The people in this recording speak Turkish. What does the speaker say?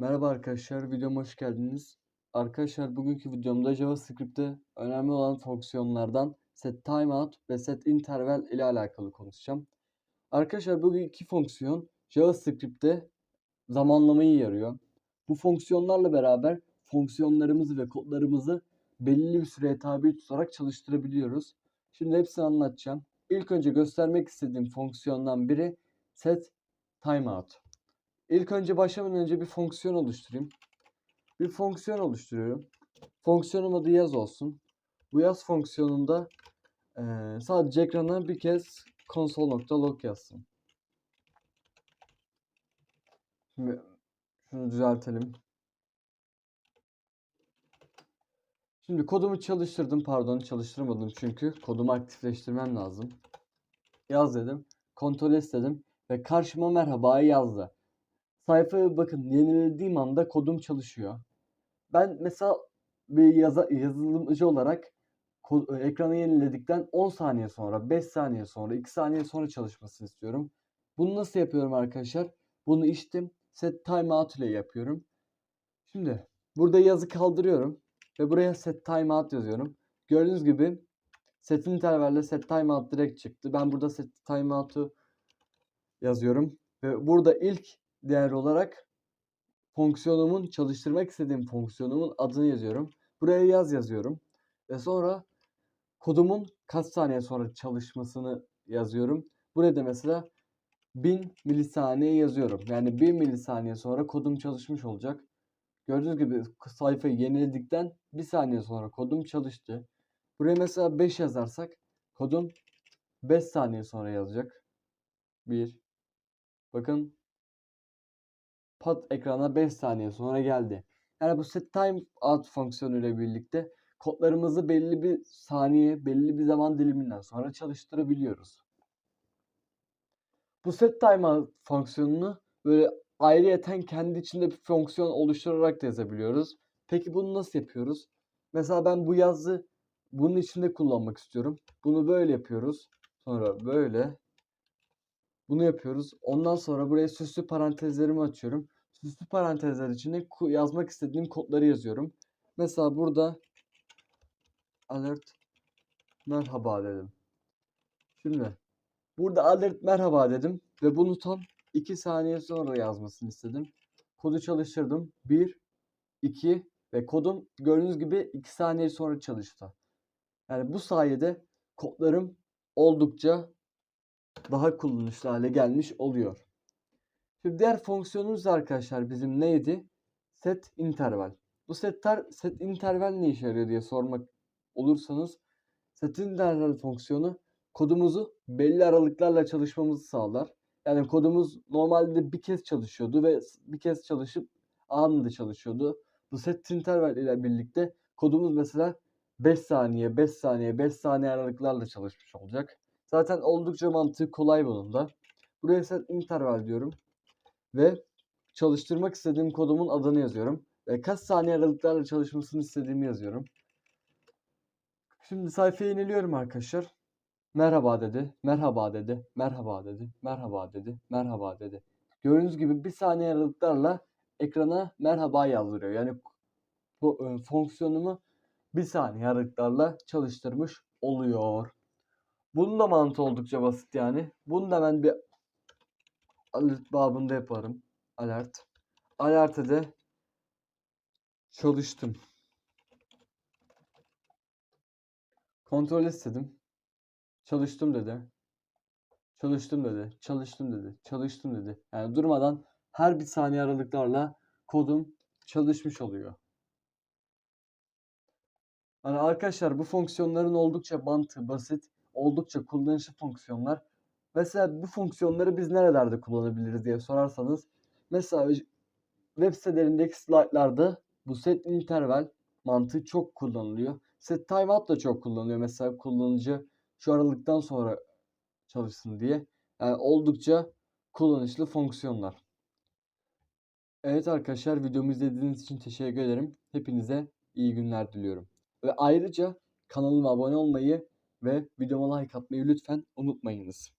Merhaba arkadaşlar, videoma hoş geldiniz. Arkadaşlar bugünkü videomda JavaScript'te önemli olan fonksiyonlardan set timeout ve set interval ile alakalı konuşacağım. Arkadaşlar bu iki fonksiyon JavaScript'te zamanlamayı yarıyor. Bu fonksiyonlarla beraber fonksiyonlarımızı ve kodlarımızı belirli bir süreye tabi tutarak çalıştırabiliyoruz. Şimdi hepsini anlatacağım. İlk önce göstermek istediğim fonksiyondan biri set timeout. İlk önce başlamadan önce bir fonksiyon oluşturayım. Bir fonksiyon oluşturuyorum. Fonksiyonun adı yaz olsun. Bu yaz fonksiyonunda eee, sadece ekrana bir kez console.log yazsın. Şimdi şunu düzeltelim. Şimdi kodumu çalıştırdım. Pardon çalıştırmadım çünkü kodumu aktifleştirmem lazım. Yaz dedim. Kontrol et dedim. Ve karşıma merhabayı yazdı. Sayfaya bakın yenilediğim anda kodum çalışıyor. Ben mesela bir yaza, yazılımcı olarak ko- ekranı yeniledikten 10 saniye sonra, 5 saniye sonra, 2 saniye sonra çalışmasını istiyorum. Bunu nasıl yapıyorum arkadaşlar? Bunu içtim. Set timeout ile yapıyorum. Şimdi burada yazı kaldırıyorum ve buraya set timeout yazıyorum. Gördüğünüz gibi set intervalle set timeout direkt çıktı. Ben burada set timeout'u yazıyorum ve burada ilk değer olarak fonksiyonumun çalıştırmak istediğim fonksiyonumun adını yazıyorum. Buraya yaz yazıyorum. Ve sonra kodumun kaç saniye sonra çalışmasını yazıyorum. Buraya da mesela 1000 milisaniye yazıyorum. Yani 1 milisaniye sonra kodum çalışmış olacak. Gördüğünüz gibi sayfayı yeniledikten 1 saniye sonra kodum çalıştı. Buraya mesela 5 yazarsak kodum 5 saniye sonra yazacak. 1 Bakın pat ekrana 5 saniye sonra geldi. Yani bu set time out fonksiyonu ile birlikte kodlarımızı belli bir saniye, belli bir zaman diliminden sonra çalıştırabiliyoruz. Bu set time out fonksiyonunu böyle ayrıyeten kendi içinde bir fonksiyon oluşturarak da yazabiliyoruz. Peki bunu nasıl yapıyoruz? Mesela ben bu yazı bunun içinde kullanmak istiyorum. Bunu böyle yapıyoruz. Sonra böyle bunu yapıyoruz. Ondan sonra buraya süslü parantezlerimi açıyorum. Süslü parantezler içine yazmak istediğim kodları yazıyorum. Mesela burada alert merhaba dedim. Şimdi burada alert merhaba dedim ve bunu tam 2 saniye sonra yazmasını istedim. Kodu çalıştırdım. 1 2 ve kodum gördüğünüz gibi 2 saniye sonra çalıştı. Yani bu sayede kodlarım oldukça daha kullanışlı hale gelmiş oluyor. Şimdi diğer fonksiyonumuz arkadaşlar bizim neydi? Set interval. Bu setler set interval ne işe yarıyor diye sormak olursanız set interval fonksiyonu kodumuzu belli aralıklarla çalışmamızı sağlar. Yani kodumuz normalde bir kez çalışıyordu ve bir kez çalışıp anında çalışıyordu. Bu set interval ile birlikte kodumuz mesela 5 saniye, 5 saniye, 5 saniye aralıklarla çalışmış olacak. Zaten oldukça mantığı kolay bunun da. Buraya set interval diyorum. Ve çalıştırmak istediğim kodumun adını yazıyorum. Ve kaç saniye aralıklarla çalışmasını istediğimi yazıyorum. Şimdi sayfayı yeniliyorum arkadaşlar. Merhaba dedi, merhaba dedi, merhaba dedi, merhaba dedi, merhaba dedi. Gördüğünüz gibi bir saniye aralıklarla ekrana merhaba yazdırıyor. Yani bu e, fonksiyonumu bir saniye aralıklarla çalıştırmış oluyor. Bunun da mantığı oldukça basit yani. Bunu da ben bir alert babında yaparım. Alert. Alert'e de çalıştım. Kontrol istedim. Çalıştım dedi. Çalıştım dedi. Çalıştım dedi. Çalıştım dedi. Yani durmadan her bir saniye aralıklarla kodum çalışmış oluyor. Yani arkadaşlar bu fonksiyonların oldukça mantığı basit, oldukça kullanışlı fonksiyonlar. Mesela bu fonksiyonları biz nerelerde kullanabiliriz diye sorarsanız mesela web sitelerindeki slaytlarda bu set interval mantığı çok kullanılıyor. Set timeout da çok kullanılıyor. Mesela kullanıcı şu aralıktan sonra çalışsın diye. Yani oldukça kullanışlı fonksiyonlar. Evet arkadaşlar videomu izlediğiniz için teşekkür ederim. Hepinize iyi günler diliyorum. Ve ayrıca kanalıma abone olmayı ve videoma like atmayı lütfen unutmayınız.